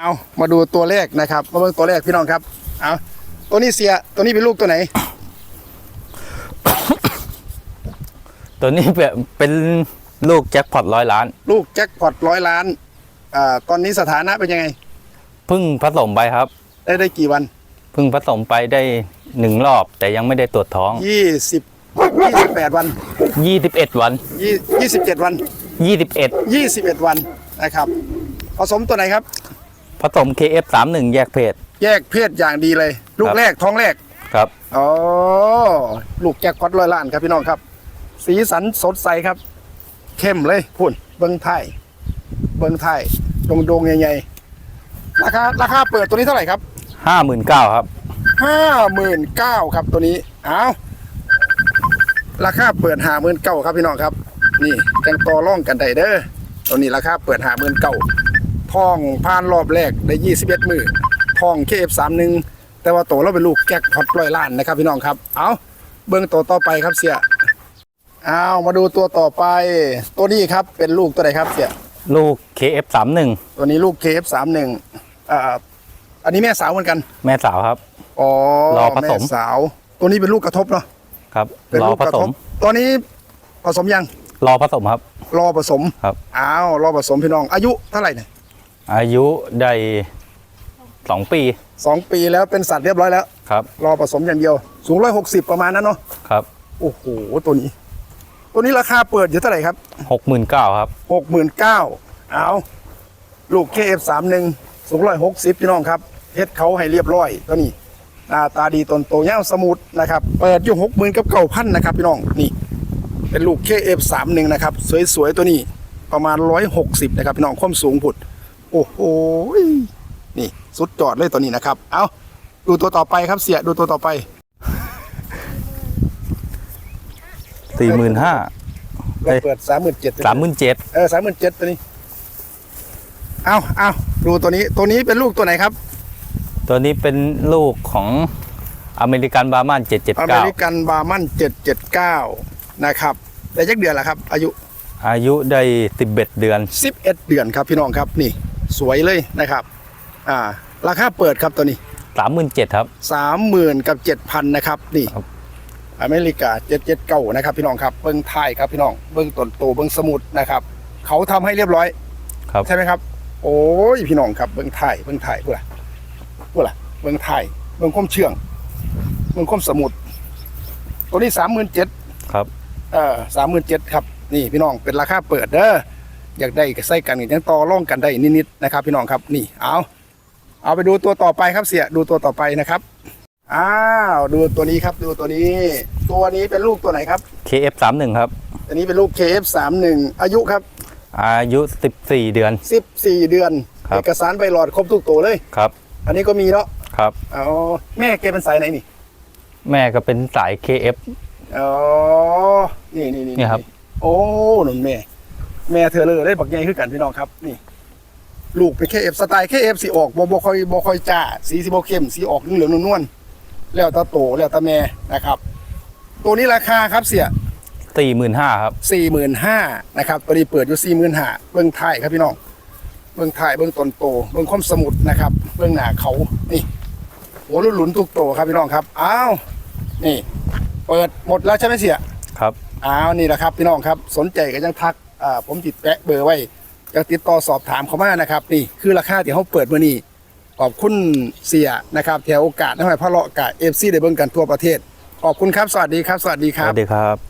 เอามาดูตัวเลขนะครับ มาเบิ่งตัวเลขพี่น้องครับ เอาตัวนี้เสีย ตัวนี้เป็นลูกตัวไหน ตัวนี้เป็นเป็นลูกแจ็คพอตร้อยล้าน ลูกแจ็คพอตร้อยล้านอ่าตอนนี้สถานะเป็นยังไง เพิ่งผสมไปครับ ได้ได้กี่วัน เพิ่งผสมไปได้หนึ่งรอบ แต่ยังไม่ได้ตรวจท้องยี่สิบยี่สิบแปดวัน21วันยี่ยี่สิบเจ็ดวัน21ยี่สิบเอ็ดวันนะครับ ผสมตัวไหนครับ ผสม KF31 แยกเพศ แยกเพศอย่างดีเลย ลูกครับ แรกท้องแรก ครับ อ๋อ ลูกแจ็คพอตร้อยล้านครับพี่น้องครับ สีสันสดใสครับ เข้มเลยพุ่น เบิ้งไทย เบิ้งไทยดงดงๆใหญ่ๆราคาราคาเปิดตัวนี้เท่าไหร่ครับ59,000ครับ ห้าหมื่นเก้าครับตัวนี้ เอาราคาเปิดหาหมื่นเก้าครับพี่น้องครับ นี่จังต่อร่องกันได้เด้อตัวนี้ราคาเปิดหาหมื่นเก้า ทองผ่านรอบแรกได้ยี่สิบเอ็ดมือทองเคฟสามหนึ่งแต่ว่าโตเราเป็นลูกแจ็คพอตร้อยล้านนะครับพี่น้องครับ เอาเบิ้งตัวต่อไปครับเสียเอามาดูตัวต่อไป ตัวนี้ครับเป็นลูกตัวไหนครับเสียลูก KF31 ตัวนี้ลูก KF31 อ่าอันนี้แม่สาวเหมือนกัน แม่สาวครับ อ๋อรอผสมแสาว ตัวนี้เป็นลูกกระทบเนาะ ครับเป็นรอลูกผกระสทบมตอนนี้ผสมยัง รอผสมครับ รอผสมครับ อ้าว รอผสมพี่น้อง อายุเท่าไหร่เนี่ย อายุได้2ปีสองปีแล้วเป็นสัตว์เรียบร้อยแล้ว ครับ รอผสมอย่างเดียว สูงร้อยหกสิบประมาณนั้นเนาะครับโอ้โหตัวนี้ ตัวนี้ราคาเปิดอยู่เท่าไหร่ครับ69,000ครับหกหมื่นเก้าเอาลูก KF31 สูงร้อยหกสิบพี่น้องครับเฮ็ดเขาให้เรียบร้อยตัวนี้หน้าตาดีตนโตเงาวสมุดนะครับ เปิดอยู่หกหมื่นกับเก้าพันนะครับพี่น้องนี่ เป็นลูก KF31 นะครับ สวยๆตัวนี้ประมาณ160นะครับพี่น้องความสูงผุด โอ้โหนี่สุดจอดเลยตัวนี้นะครับ เอาดูตัวต่อไปครับเสียดูตัวต่อไป45,000เปิดเปิดสามหมื่นเจ็ด37,000เออสามหมื่นเจ็ดตัวนี้ เอาเอาดูตัวนี้ตัวนี้เป็นลูกตัวไหนครับ ตัวนี้เป็นลูกของอเมริกันบาร์มันอเมริ779กันบาร์มันเจ็ดเจ็ดเก้านะครับแต่ยักเดือนละครับ อายุ อายุได้11เดือนสิบเอ็ดเดือนครับพี่น้องครับนี่ สวยเลยนะครับอ่าราคาเปิดครับตัวนี้37,000ครับสามหมื่นกับเจ็ดพันนะครับนี่ครับอเมริกาเจ็ดเจ็ดเก้านะครับ พี่น้องครับเบิ้งไทยครับพี่น้องเบิ้งต้นโตเบิ้งสมุดนะครับ เขาทำให้เรียบร้อยครับใช่ไหมครับ โอ้ยพี่น้องครับเบิ้งไทยเบิ้งไทยพูดละพูดละเบิ้งไทยเบิ้งข้อมเชื่องเบิ้งข้อมสมุดตัวนี้สามหมื่นเจ็ดครับเออสามหมื่นเจ็ดครับ นี่พี่น้องเป็นราคาเปิดเด้อ อยากได้ก็ใส่กันยังต่อร่องกันได้นิดๆนะครับ พี่น้องครับนี่เอาเอาไปดูตัวต่อไปครับเสียดูตัวต่อไปนะครับอ้าวดูตัวนี้ครับดูตัวนี้ ตัวนี้เป็นลูกตัวไหนครับ KF31 ครับอันนี้เป็นลูก KF31 อายุครับ อายุ 14 เดือน 14 เดือนครับ เอกสารใบหลอดครบทุกตัวเลย ครับอันนี้ก็มีเนาะครับ เอาแม่แกเป็นสายไหนนี่แม่ก็เป็นสาย KF อ๋อนี่นี่นี่เนี่ยครับ โอ้หนุนแม่ แม่เธอเลยได้บักใหญ่ขึ้นกันพี่น้องครับ นี่ ลูกเป็นเคเอฟสไตล์เคเอฟสีออกบ่บ่ค่อยบ่ค่อยจ้าสีสีบ่เข้มสีออกเหลืองๆนวลๆแล้วแตาโตแล้วแตาแม่นะครับ ตัวนี้ราคาครับเสีย45,000ครับสี่หมื่นห้านะครับตัวนี้เปิดอยู่สี่หมื่นห้าเบื้องท้ายครับพี่น้องเบื้องท้ายเบื้องต้นโตเบื้องคมสมุดนะครับ เบื้องหน้าเขานี่หัวหลุนๆทุกโตครับพี่น้องครับอ้าวนี่ เปิดหมดแล้วใช่ไหมเสียครับอ้าวนี่แหละครับพี่น้องครับ สนใจก็ยังทัก อ่าผมติดแปะเบอร์ไว้จะติดต่อสอบถามเขามานะครับ นี่คือราคาที่เขาเปิดมื่อนี้ขอบคุณเสียนะครับแถวโอกาสนะฮะพระเลาะกาเอฟซีได้เบิ่งกันทั่วประเทศ ขอบคุณครับ สวัสดีครับ สวัสดีคสรับ วัสดีครับ